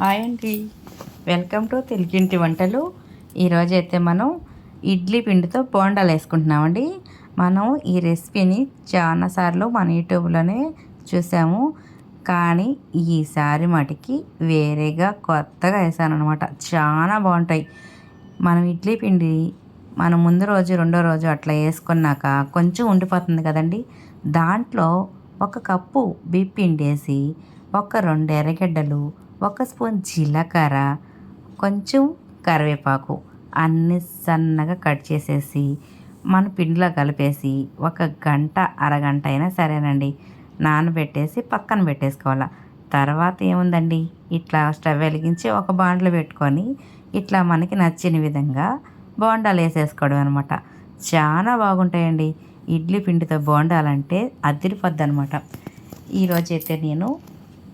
Hi అండి. Welcome to తెలుగింటి వంటలు. ఈరోజు అయితే మనం ఇడ్లీ పిండితో బోండాలు వేసుకుంటున్నామండి. మనం ఈ రెసిపీని చాలాసార్లు మన యూట్యూబ్లోనే చూసాము. కానీ ఈసారి మటుకి వేరేగా కొత్తగా వేసాను అనమాట చాలా బాగుంటాయి. మనం ఇడ్లీ పిండి మనం ముందు రోజు రెండో రోజు అట్లా వేసుకున్నాక కొంచెం ఉండిపోతుంది కదండి. దాంట్లో ఒక కప్పు బిప్పిండేసి ఒక రెండు ఎర్రగడ్డలు ఒక స్పూన్ జీలకర్ర కొంచెం కరివేపాకు అన్ని సన్నగా కట్ చేసేసి మన పిండిలో కలిపేసి ఒక గంట అరగంట అయినా సరేనండి. నానబెట్టేసి పక్కన పెట్టేసుకోవాలి. తర్వాత ఏముందండి? ఇట్లా స్టవ్ వెలిగించి ఒక బాండ్లో పెట్టుకొని ఇట్లా మనకి నచ్చిన విధంగా బోండాలు వేసేసుకోవడం అనమాట చాలా బాగుంటాయండి. ఇడ్లీ పిండితో బోండాలంటే అదిరిపోద్ది అనమాట ఈరోజైతే నేను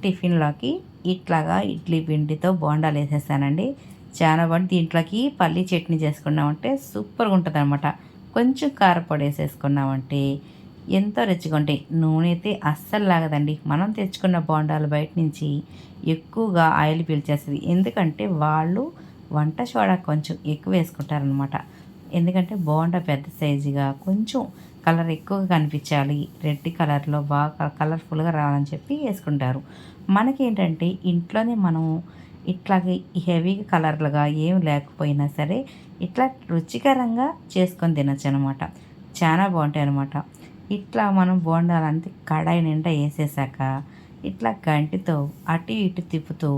టిఫిన్లోకి ఇట్లాగా ఇడ్లీ పిండితో బోండాలు వేసేసానండి. చాలా బాగుంది. దీంట్లోకి పల్లి చట్నీ చేసుకున్నామంటే సూపర్గా ఉంటుంది అనమాట కొంచెం కారపొడి వేసేసుకున్నామంటే ఎంతో రుచిగా ఉంటాయి. నూనె అయితే అస్సలు లాగదండి. మనం తెచ్చుకున్న బోండాలు బయట నుంచి ఎక్కువగా ఆయిల్ పీల్చేస్తుంది. ఎందుకంటే వాళ్ళు వంట సోడా కొంచెం ఎక్కువ వేసుకుంటారనమాట ఎందుకంటే బోండా పెద్ద సైజుగా కొంచెం కలర్ ఎక్కువగా కనిపించాలి. రెడ్ కలర్లో బాగా కలర్ఫుల్గా రావాలని చెప్పి వేసుకుంటారు. మనకేంటంటే ఇంట్లోనే మనం ఇట్లాగే హెవీ కలర్లుగా ఏం లేకపోయినా సరే ఇట్లా రుచికరంగా చేసుకొని తినచ్చు అనమాట చాలా బాగుంటాయి అనమాట ఇట్లా మనం బోండాలంటే కడాయి నిండా వేసేసాక ఇట్లా గంటితో అటు ఇటు తిప్పుతూ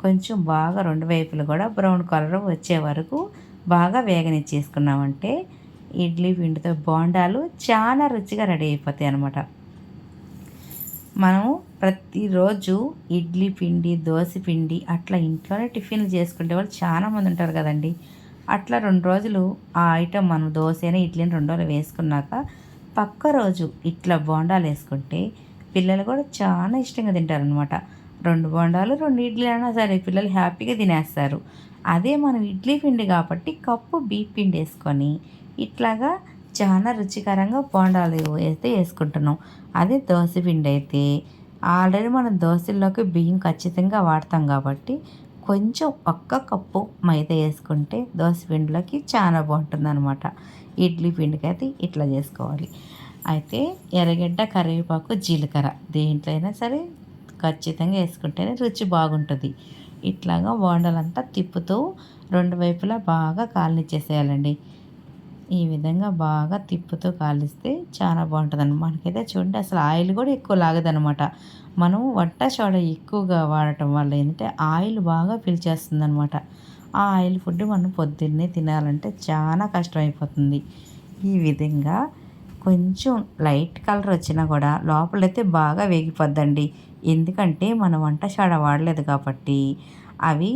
కొంచెం బాగా రెండు వైపులు కూడా బ్రౌన్ కలర్ వచ్చే వరకు బాగా వేగనిచ్చేసుకున్నామంటే ఇడ్లీ పిండితో బోండాలు చాలా రుచిగా రెడీ అయిపోతాయి అనమాట మనము ప్రతిరోజు ఇడ్లీ పిండి దోశ పిండి అట్లా ఇంట్లోనే టిఫిన్లు చేసుకునే వాళ్ళు చాలామంది ఉంటారు కదండి. అట్లా రెండు రోజులు ఆ ఐటెం మనం దోశని ఇడ్లీని రెండు రోజులు వేసుకున్నాక పక్క రోజు ఇట్లా బోండాలు వేసుకుంటే పిల్లలు కూడా చాలా ఇష్టంగా తింటారనమాట రెండు బోండాలు రెండు ఇడ్లీ అయినా సరే పిల్లలు హ్యాపీగా తినేస్తారు. అదే మనం ఇడ్లీ పిండి కాబట్టి కప్పు బీప్ పిండి వేసుకొని ఇట్లాగా చాలా రుచికరంగా బోండాలు అయితే వేసుకుంటున్నాం. అదే దోశ పిండి అయితే. ఆల్రెడీ మనం దోశల్లోకి బియ్యం ఖచ్చితంగా వాడతాం కాబట్టి కొంచెం ఒక్క కప్పు మైదా వేసుకుంటే దోశ పిండిలోకి చాలా బాగుంటుంది అనమాట ఇడ్లీ పిండికి అయితే ఇట్లా చేసుకోవాలి. అయితే ఎర్రగడ్డ కరివేపాకు జీలకర్ర దేంట్లో అయినా సరే ఖచ్చితంగా వేసుకుంటేనే రుచి బాగుంటుంది. ఇట్లాగా బోండాలంతా తిప్పుతూ రెండు వైపులా బాగా కాలనిచ్చేసేయాలండి. ఈ విధంగా బాగా తిప్పుతూ కాలిస్తే చాలా బాగుంటుంది అనమాట మనకైతే చూడండి అసలు ఆయిల్ కూడా ఎక్కువ లాగదనమాట మనం వంట సోడా ఎక్కువగా వాడటం వల్ల ఏంటంటే ఆయిల్ బాగా పీల్చేస్తుంది అనమాట ఆ ఆయిల్ ఫుడ్ మనం పొద్దున్నే తినాలంటే చాలా కష్టమైపోతుంది. ఈ విధంగా కొంచెం లైట్ కలర్ వచ్చినా కూడా లోపలైతే బాగా వేగిపోద్దండి. ఎందుకంటే మనం వంట సోడా వాడలేదు కాబట్టి. అవి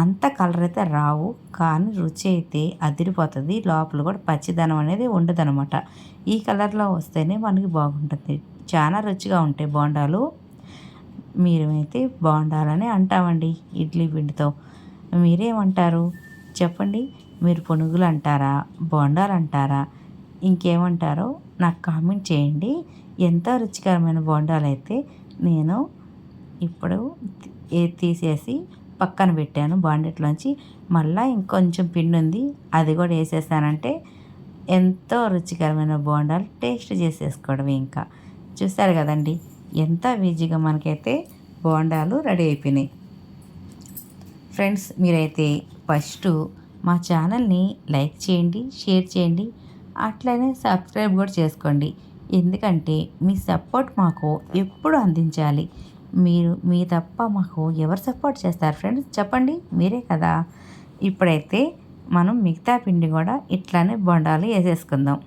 అంత కలర్ అయితే రావు కానీ రుచి అయితే అదిరిపోతుంది. లోపల కూడా పచ్చిదనం అనేది ఉండదు అనమాట ఈ కలర్లో వస్తేనే మనకి బాగుంటుంది. చాలా రుచిగా ఉంటాయి బోండాలు. మీరు అయితే బోండాలని అంటామండి ఇడ్లీ పిండితో మీరేమంటారు? చెప్పండి. మీరు పునుగులు అంటారా? బోండాలు అంటారా? ఇంకేమంటారో నాకు కామెంట్ చేయండి. ఎంతో రుచికరమైన బోండాలు అయితే నేను ఇప్పుడు తీసేసి పక్కన పెట్టాను బాండెట్లోంచి. మళ్ళీ ఇంకొంచెం పిండి ఉంది అది కూడా వేసేసానంటే ఎంతో రుచికరమైన బోండాలు టేస్ట్ చేసేసుకోవడం ఇంకా. చూస్తారు కదండి ఎంత ఈజీగా మనకైతే బోండాలు రెడీ అయిపోయినాయి. ఫ్రెండ్స్ మీరైతే ఫస్ట్ మా ఛానల్ని లైక్ చేయండి షేర్ చేయండి అట్లనే సబ్స్క్రైబ్ కూడా చేసుకోండి. ఎందుకంటే మీ సపోర్ట్ మాకు ఎప్పుడు అందించాలి. మీరు మీ తప్ప మాకు ఎవరు సపోర్ట్ చేస్తారు ఫ్రెండ్స్? చెప్పండి మీరే కదా. ఇప్పుడైతే మనం మిగతా పిండి కూడా ఇట్లానే బొండాలు వేసేసుకుందాం.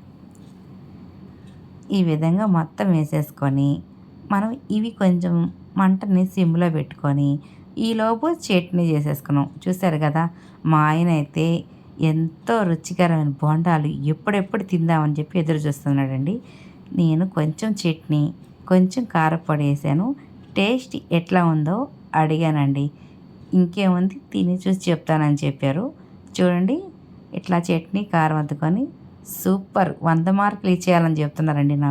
ఈ విధంగా మొత్తం వేసేసుకొని మనం ఇవి కొంచెం మంటని సిమ్లో పెట్టుకొని ఈలోపు చట్నీ చేసేసుకున్నాం. చూసారు కదా మా ఆయన అయితే ఎంతో రుచికరమైన బొండాలు ఎప్పుడెప్పుడు తిందామని చెప్పి ఎదురు చూస్తున్నాడండి. నేను కొంచెం చట్నీ కొంచెం కారపొడి వేసాను. టేస్ట్ ఎట్లా ఉందో అడిగానండి. ఇంకేముంది? తిని చూసి చెప్తానని చెప్పారు. చూడండి ఇట్లా చట్నీ కారం అద్దుకొని సూపర్ వంద మార్కులు ఇచ్చేయాలని చెప్తున్నారండి నాకు.